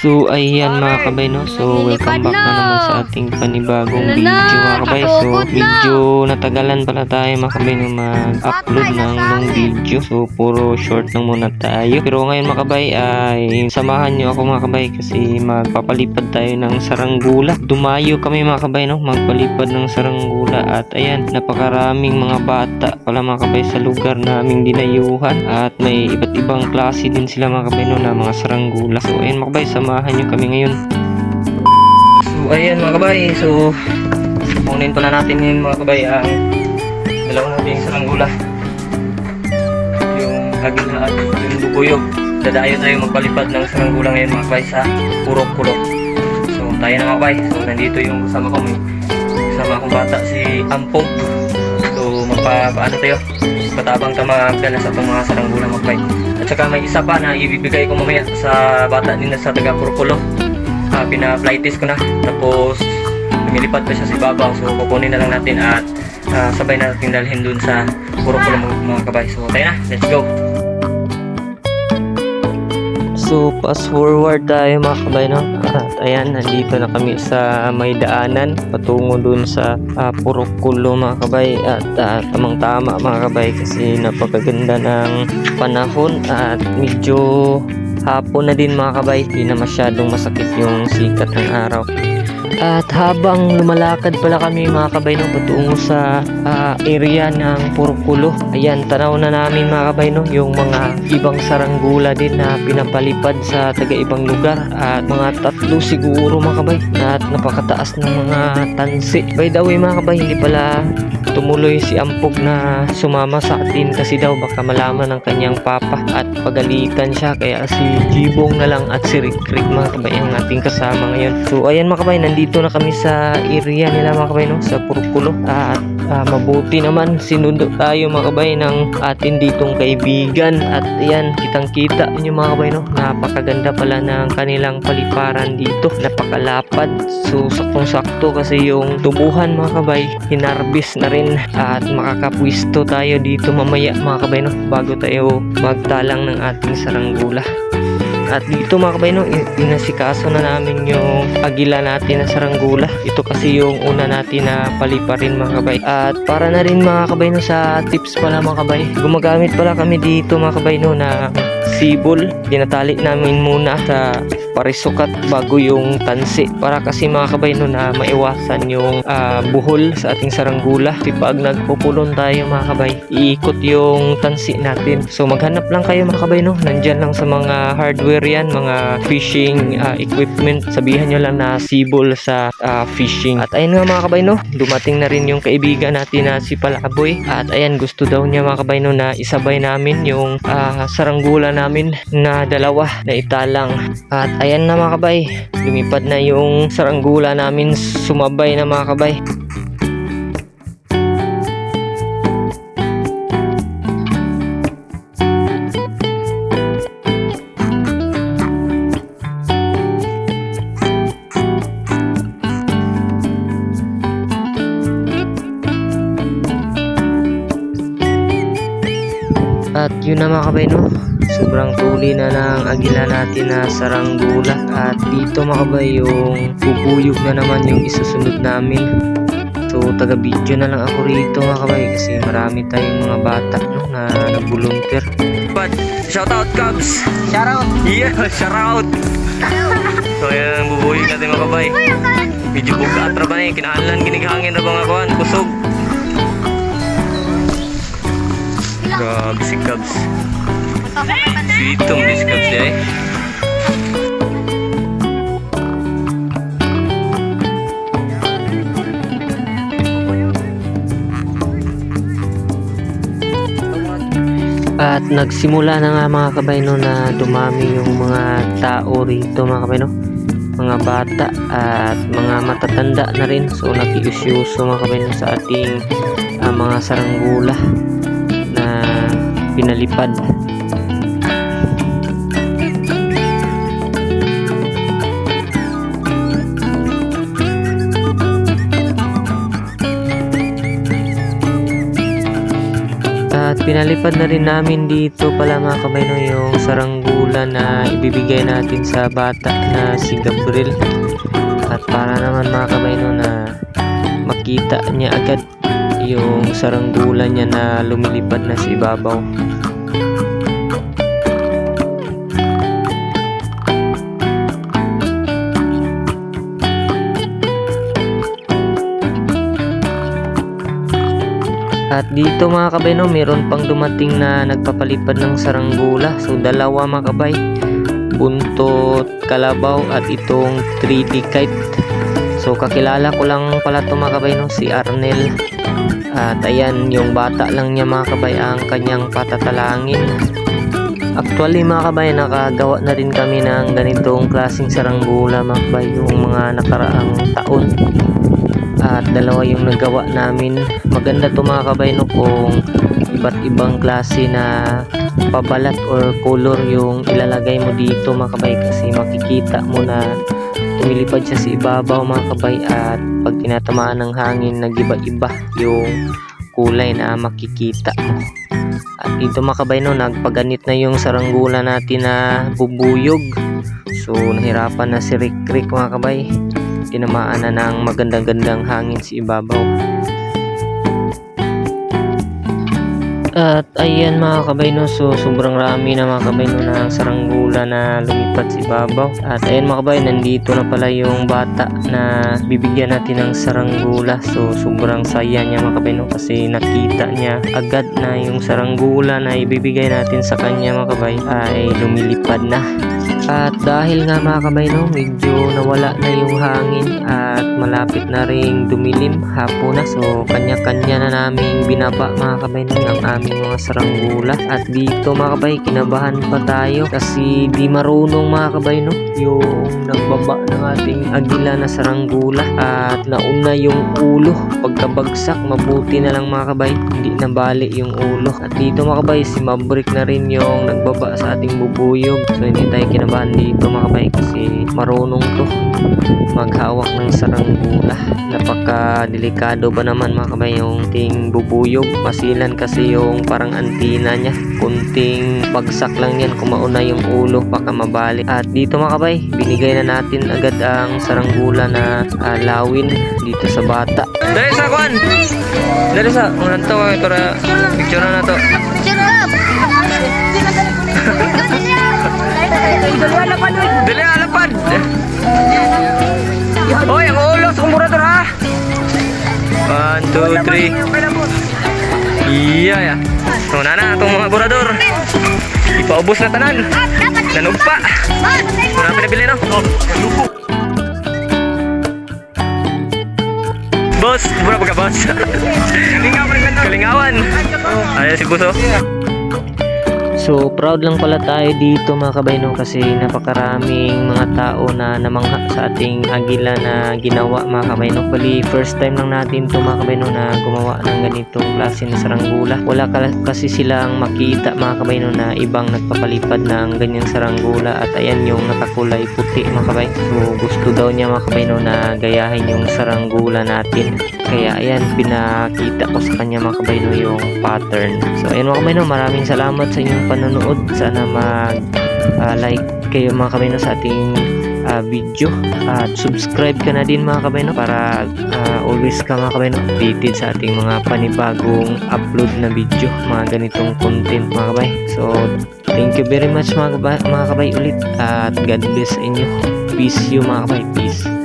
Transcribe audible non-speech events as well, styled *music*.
So, ayan mga kabay, no? So, welcome back na naman sa ating panibagong video na, mga kabay. So, na. medyo natagalan pala tayo mga kabay no mag-upload ng long video. So, puro short lang muna tayo. Pero ngayon mga kabay ay samahan nyo ako mga kabay kasi magpapalipad tayo ng saranggula. Dumayo kami mga kabay, no? Magpalipad ng saranggula at ayan, napakaraming mga bata pala mga kabay sa lugar naming dinayuhan at may iba't ibang klase din sila mga kabay no na mga saranggula. So, ayan mga kabay, samahan nyo kami ngayon. So, ayan mga kabay. So, kunin pala natin ngayon mga kabay ang dalawa natin saranggula. Yung agila at yung bubuyog. Dadayo tayo magpalipad ng saranggula ngayon mga kabay sa purok-purok. So, tayo na mga kabay. So, nandito yung kasama ko. May kasama akong bata si Ampong. So, magpa, paano tayo? Patabang ka magdala sa itong mga saranggula mga kabay. At saka may isa pa na ibibigay ko mamaya sa bata na sa taga Purkulo. Ah, pina-flight ko na. Tapos, lumilipad pa siya sa ibabaw. So, kukunin na lang natin at ah, sabay natin dalhin dun sa Purkulo mga, mga kabay. So, tayo na. Let's go! So, fast forward tayo mga kabay, no? At *laughs* ayan, nandito na kami sa may daanan patungo dun sa uh, Purukulo mga kabay. At ah, tamang-tama mga kabay kasi napakaganda ng panahon at medyo hapon na din mga kabay. Hindi na masyadong masakit yung sikat ng araw. At habang lumalakad pala kami mga kabay no, patungo sa ah, area ng Purkulo. Ayan, tanaw na namin mga kabay no, yung mga ibang saranggula din na pinapalipad sa taga-ibang lugar. At mga tatlo siguro mga kabay. At napakataas ng mga tansi. By the way mga kabay, hindi pala tumuloy si Ampog na sumama sa atin kasi daw baka malaman ng kanyang papa at pagalitan siya kaya si Jibong na lang at si Rick Rick mga kabay ang ating kasama ngayon so ayan mga kabay nandito na kami sa area nila mga kabay no? Sa Purkulo at ah, mabuti naman sinundo tayo mga kabay ng atin ditong kaibigan. At ayan kitang kita nyo mga kabay no? Napakaganda pala ng kanilang paliparan dito. Napakalapad so saktong sakto kasi yung tubuhan mga kabay. Hinarbis na rin. At makakapwisto tayo dito mamaya mga kabay no? Bago tayo magtalang ng ating saranggula at dito mga kabay no, in- inasikaso na namin yung agila natin na saranggula. Ito kasi yung una natin na paliparin mga kabay. At para na rin mga kabay no sa tips pala mga kabay. Gumagamit pala kami dito mga kabay no na sibol. Tinatali namin muna sa parisukat bago yung tansi para kasi mga kabay no na maiwasan yung ah, buhol sa ating saranggula kasi pag nagpupulon tayo mga kabay iikot yung tansi natin. So maghanap lang kayo mga kabay no? Nandyan lang sa mga hardware yan mga fishing ah, equipment. Sabihan nyo lang na sibol sa ah, fishing. At ayun nga mga kabay no? Dumating na rin yung kaibigan natin na si Palaboy. At ayan gusto daw niya mga kabay no na isabay namin yung ah, saranggula namin na dalawa na italang at ayan na mga kabay, lumipad na yung saranggula namin, sumabay na mga kabay. At yun na mga kabay no, sobrang tuli na ng agila natin na saranggula. At dito mga kabay yung bubuyog na naman yung isusunod namin. So taga video na lang ako rito mga kabay kasi marami tayong mga bata no, na nag-volunteer. But shout out Cubs! Shout out! Yeah, *laughs* shout out! so yan, bubuyog natin mga kabay. Medyo buka atra ba eh, kinahanglan ginigangin na mga kuhan, kusog. Grabe si Cubs. Sweetong si Cubs eh. At nagsimula na nga mga kabay no na dumami yung mga tao rito mga kabay no. Mga bata at mga matatanda na rin. So nakiusyuso mga kabay no sa ating ah, mga saranggula na pinalipad. At pinalipad na rin namin dito pala mga kabay no, yung saranggula na ibibigay natin sa bata na si Gabriel. At para naman mga kabay no, na makita niya agad yung saranggula niya na lumilipad na sa ibabaw. At dito mga kabay no, meron pang dumating na nagpapalipad ng saranggula. So dalawa mga kabay. Buntot, kalabaw at itong 3D kite. So kakilala ko lang pala ito mga kabay no, si Arnel. At ayan, yung bata lang niya mga kabay ang kanyang patatalangin. Actually mga kabay, nakagawa na rin kami ng ganitong klaseng saranggula mga kabay yung mga nakaraang taon at dalawa yung nagawa namin. Maganda to mga kabay no kung iba't ibang klase na pabalat or color yung ilalagay mo dito mga kabay kasi makikita mo na tumilipad siya sa ibabaw mga kabay. At pag tinatamaan ng hangin nagiba-iba yung kulay na makikita mo. At dito mga kabay no nagpaganit na yung saranggula natin na bubuyog. So nahirapan na si Rick Rick mga kabay tinamaan na ng magandang-gandang hangin sa ibabaw. At ayan mga kabay no, so sobrang rami na mga kabay no ng saranggula na lumipad sa ibabaw. At ayan mga kabay, nandito na pala yung bata na bibigyan natin ng saranggula. So sobrang saya niya mga kabay no kasi nakita niya agad na yung saranggula na ibibigay natin sa kanya mga kabay ay lumilipad na. At dahil nga mga kabay no, medyo nawala na yung hangin at malapit na ring dumilim hapon na. So kanya-kanya na namin binaba mga kabay no ang aming mga saranggula. At dito mga kabay, kinabahan pa tayo kasi di marunong mga kabay no yung nagbaba ng ating agila na saranggula at nauna yung ulo. Pagkabagsak mabuti na lang mga kabay hindi nabali yung ulo. At dito mga kabay si Maverick na rin yung nagbaba sa ating bubuyog. So hindi tayo kinabahan dito mga kabay kasi marunong to. Maghawak ng saranggula napaka delikado ba naman mga kabay yung ting bubuyog? Masilan kasi yung parang antina niya. Kunting bagsak lang yan kung mauna yung ulo baka mabalik. At dito mga kabay binigay na natin agad ang saranggula na ah, lawin dito sa bata. Dali sa kwan! Dali sa unang to picture na *laughs* to dali alapad Hoy, ang ulo sa kumburador ha. One, two, three. Iya ya. So, nana, itong mga burador. Ipaubos na tanan. Nanugpa. Muna pinabili no? Boss, mura pagka boss. Kalingawan. Ayan si Buso. So, proud lang pala tayo dito mga kabay no kasi napakaraming mga tao na namangha sa ating agila na ginawa mga kabay no. Bali, first time lang natin to mga kabay no na gumawa ng ganitong klase ng saranggula. Wala ka- kasi silang makita mga kabay no na ibang nagpapalipad ng ganyang saranggula at ayan yung nakakulay puti mga kabay. So, gusto daw niya mga kabay no na gayahin yung saranggula natin. Kaya ayan, pinakita ko sa kanya mga kabay no yung pattern. So, ayan mga kabay no, maraming salamat sa inyong panonood. Sana mag ah, like kayo mga kabay no sa ating ah, video. At subscribe ka na din mga kabay no para ah, always ka mga kabay no updated sa ating mga panibagong upload na video mga ganitong content mga kabay. So thank you very much mga kabay, mga kabay ulit at God bless inyo. Peace you mga kabay. Peace